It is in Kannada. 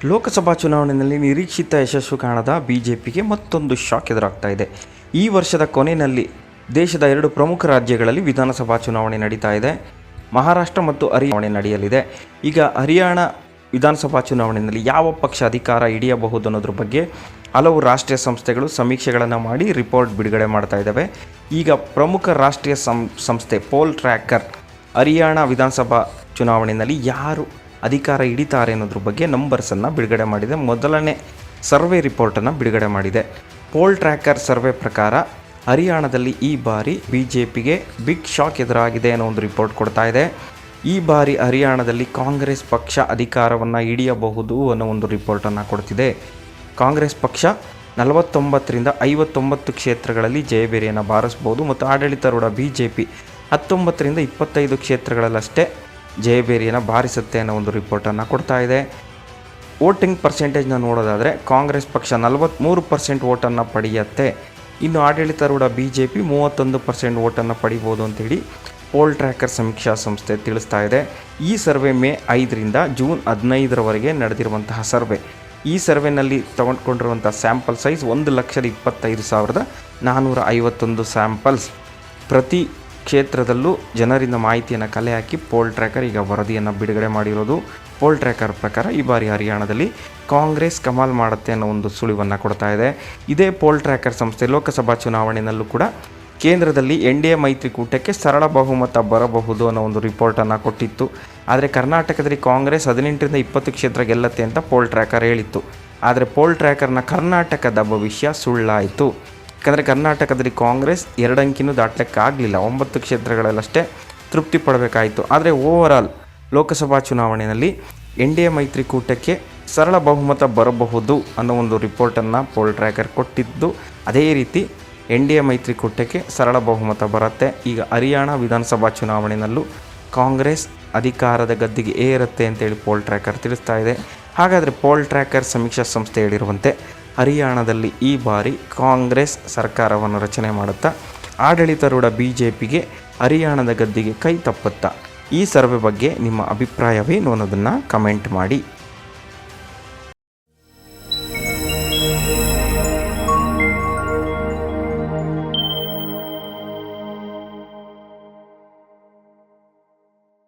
ಲೋಕಸಭಾ ಚುನಾವಣೆಯಲ್ಲಿ ನಿರೀಕ್ಷಿತ ಯಶಸ್ಸು ಕಾಣದ ಬಿಜೆಪಿಗೆ ಮತ್ತೊಂದು ಶಾಕ್ ಎದುರಾಗ್ತಾ ಇದೆ. ಈ ವರ್ಷದ ಕೊನೆಯಲ್ಲಿ ದೇಶದ ಎರಡು ಪ್ರಮುಖ ರಾಜ್ಯಗಳಲ್ಲಿ ವಿಧಾನಸಭಾ ಚುನಾವಣೆ ನಡೀತಾ ಇದೆ. ಮಹಾರಾಷ್ಟ್ರ ಮತ್ತು ಹರಿಯಾಣೆ ನಡೆಯಲಿದೆ. ಈಗ ಹರಿಯಾಣ ವಿಧಾನಸಭಾ ಚುನಾವಣೆಯಲ್ಲಿ ಯಾವ ಪಕ್ಷ ಅಧಿಕಾರ ಹಿಡಿಯಬಹುದು ಅನ್ನೋದ್ರ ಬಗ್ಗೆ ಹಲವು ರಾಷ್ಟ್ರೀಯ ಸಂಸ್ಥೆಗಳು ಸಮೀಕ್ಷೆಗಳನ್ನು ಮಾಡಿ ರಿಪೋರ್ಟ್ ಬಿಡುಗಡೆ ಮಾಡ್ತಾ ಇದ್ದಾವೆ ಈಗ ಪ್ರಮುಖ ರಾಷ್ಟ್ರೀಯ ಸಂಸ್ಥೆ ಪೋಲ್ ಟ್ರ್ಯಾಕರ್ ಹರಿಯಾಣ ವಿಧಾನಸಭಾ ಚುನಾವಣೆಯಲ್ಲಿ ಯಾರು ಅಧಿಕಾರ ಹಿಡಿತಾರೆ ಅನ್ನೋದ್ರ ಬಗ್ಗೆ ನಂಬರ್ಸನ್ನು ಬಿಡುಗಡೆ ಮಾಡಿದೆ. ಮೊದಲನೇ ಸರ್ವೆ ರಿಪೋರ್ಟನ್ನು ಬಿಡುಗಡೆ ಮಾಡಿದೆ. ಪೋಲ್ ಟ್ರ್ಯಾಕರ್ ಸರ್ವೆ ಪ್ರಕಾರ ಹರಿಯಾಣದಲ್ಲಿ ಈ ಬಾರಿ ಬಿ ಜೆ ಪಿಗೆ ಬಿಗ್ ಶಾಕ್ ಎದುರಾಗಿದೆ ಅನ್ನೋ ಒಂದು ರಿಪೋರ್ಟ್ ಕೊಡ್ತಾ ಇದೆ. ಈ ಬಾರಿ ಹರಿಯಾಣದಲ್ಲಿ ಕಾಂಗ್ರೆಸ್ ಪಕ್ಷ ಅಧಿಕಾರವನ್ನು ಹಿಡಿಯಬಹುದು ಅನ್ನೋ ಒಂದು ರಿಪೋರ್ಟನ್ನು ಕೊಡ್ತಿದೆ. ಕಾಂಗ್ರೆಸ್ ಪಕ್ಷ ನಲವತ್ತೊಂಬತ್ತರಿಂದ ಐವತ್ತೊಂಬತ್ತು ಕ್ಷೇತ್ರಗಳಲ್ಲಿ ಜಯಬೇರಿಯನ್ನು ಬಾರಿಸ್ಬೋದು ಮತ್ತು ಆಡಳಿತಾರೂಢ ಬಿ ಜೆ ಪಿ ಹತ್ತೊಂಬತ್ತರಿಂದ ಇಪ್ಪತ್ತೈದು ಕ್ಷೇತ್ರಗಳಲ್ಲಷ್ಟೇ ಜಯಬೇರಿಯನ್ನು ಬಾರಿಸುತ್ತೆ ಅನ್ನೋ ಒಂದು ರಿಪೋರ್ಟನ್ನು ಕೊಡ್ತಾ ಇದೆ. ವೋಟಿಂಗ್ ಪರ್ಸೆಂಟೇಜ್ನ ನೋಡೋದಾದರೆ ಕಾಂಗ್ರೆಸ್ ಪಕ್ಷ ನಲವತ್ತ್ಮೂರು ಪರ್ಸೆಂಟ್ ಓಟನ್ನು ಪಡೆಯುತ್ತೆ. ಇನ್ನು ಆಡಳಿತಾರೂಢ ಬಿ ಜೆ ಪಿ ಮೂವತ್ತೊಂದು ಪರ್ಸೆಂಟ್ ಓಟನ್ನು ಪಡಿಬೋದು ಅಂತೇಳಿ ಪೋಲ್ ಟ್ರ್ಯಾಕರ್ ಸಮೀಕ್ಷಾ ಸಂಸ್ಥೆ ತಿಳಿಸ್ತಾ ಇದೆ. ಈ ಸರ್ವೆ ಮೇ ಐದರಿಂದ ಜೂನ್ ಹದಿನೈದರವರೆಗೆ ನಡೆದಿರುವಂತಹ ಸರ್ವೆ. ಈ ಸರ್ವೆನಲ್ಲಿ ತಗೊಂಡ್ಕೊಂಡಿರುವಂಥ ಸ್ಯಾಂಪಲ್ ಸೈಜ್ ಒಂದು ಲಕ್ಷದ ಇಪ್ಪತ್ತೈದು ಸಾವಿರದ ನಾನ್ನೂರ ಐವತ್ತೊಂದು ಸ್ಯಾಂಪಲ್ಸ್. ಪ್ರತಿ ಕ್ಷೇತ್ರದಲ್ಲೂ ಜನರಿಂದ ಮಾಹಿತಿಯನ್ನು ಕಲೆ ಹಾಕಿ ಪೋಲ್ ಟ್ರ್ಯಾಕರ್ ಈಗ ವರದಿಯನ್ನು ಬಿಡುಗಡೆ ಮಾಡಿರೋದು. ಪೋಲ್ ಟ್ರ್ಯಾಕರ್ ಪ್ರಕಾರ ಈ ಬಾರಿ ಹರಿಯಾಣದಲ್ಲಿ ಕಾಂಗ್ರೆಸ್ ಕಮಾಲ್ ಮಾಡುತ್ತೆ ಅನ್ನೋ ಒಂದು ಸುಳಿವನ್ನು ಕೊಡ್ತಾ ಇದೆ. ಇದೇ ಪೋಲ್ ಟ್ರ್ಯಾಕರ್ ಸಂಸ್ಥೆ ಲೋಕಸಭಾ ಚುನಾವಣೆಯಲ್ಲೂ ಕೂಡ ಕೇಂದ್ರದಲ್ಲಿ ಎನ್ ಡಿ ಎ ಮೈತ್ರಿಕೂಟಕ್ಕೆ ಸರಳ ಬಹುಮತ ಬರಬಹುದು ಅನ್ನೋ ಒಂದು ರಿಪೋರ್ಟನ್ನು ಕೊಟ್ಟಿತ್ತು. ಆದರೆ ಕರ್ನಾಟಕದಲ್ಲಿ ಕಾಂಗ್ರೆಸ್ ಹದಿನೆಂಟರಿಂದ ಇಪ್ಪತ್ತು ಕ್ಷೇತ್ರ ಗೆಲ್ಲತ್ತೆ ಅಂತ ಪೋಲ್ ಟ್ರ್ಯಾಕರ್ ಹೇಳಿತ್ತು. ಆದರೆ ಪೋಲ್ ಟ್ರ್ಯಾಕರ್ನ ಕರ್ನಾಟಕದ ಭವಿಷ್ಯ ಸುಳ್ಳಾಯಿತು. ಯಾಕಂದರೆ ಕರ್ನಾಟಕದಲ್ಲಿ ಕಾಂಗ್ರೆಸ್ ಎರಡಂಕಿನೂ ದಾಟ್ಲಿಕ್ಕಾಗಲಿಲ್ಲ. ಒಂಬತ್ತು ಕ್ಷೇತ್ರಗಳಲ್ಲಷ್ಟೇ ತೃಪ್ತಿ ಪಡಬೇಕಾಯಿತು. ಆದರೆ ಓವರಾಲ್ ಲೋಕಸಭಾ ಚುನಾವಣೆಯಲ್ಲಿ ಎನ್ ಡಿ ಎ ಮೈತ್ರಿಕೂಟಕ್ಕೆ ಸರಳ ಬಹುಮತ ಬರಬಹುದು ಅನ್ನೋ ಒಂದು ರಿಪೋರ್ಟನ್ನು ಪೋಲ್ ಟ್ರ್ಯಾಕರ್ ಕೊಟ್ಟಿದ್ದು, ಅದೇ ರೀತಿ ಎನ್ ಡಿ ಎ ಮೈತ್ರಿಕೂಟಕ್ಕೆ ಸರಳ ಬಹುಮತ ಬರುತ್ತೆ. ಈಗ ಹರಿಯಾಣ ವಿಧಾನಸಭಾ ಚುನಾವಣೆಯಲ್ಲೂ ಕಾಂಗ್ರೆಸ್ ಅಧಿಕಾರದ ಗದ್ದಿಗೆ ಏರುತ್ತೆ ಅಂತೇಳಿ ಪೋಲ್ ಟ್ರ್ಯಾಕರ್ ತಿಳಿಸ್ತಾ ಇದೆ. ಹಾಗಾದರೆ ಪೋಲ್ ಟ್ರ್ಯಾಕರ್ ಸಮೀಕ್ಷಾ ಸಂಸ್ಥೆ ಹೇಳಿರುವಂತೆ ಹರಿಯಾಣದಲ್ಲಿ ಈ ಬಾರಿ ಕಾಂಗ್ರೆಸ್ ಸರ್ಕಾರವನ್ನು ರಚನೆ ಮಾಡುತ್ತಾ, ಆಡಳಿತಾರೂಢ ಬಿ ಜೆ ಪಿಗೆ ಹರಿಯಾಣದ ಗದ್ದಿಗೆ ಕೈ ತಪ್ಪುತ್ತಾ. ಈ ಸರ್ವೆ ಬಗ್ಗೆ ನಿಮ್ಮ ಅಭಿಪ್ರಾಯವೇನು ಅನ್ನೋದನ್ನು ಕಮೆಂಟ್ ಮಾಡಿ.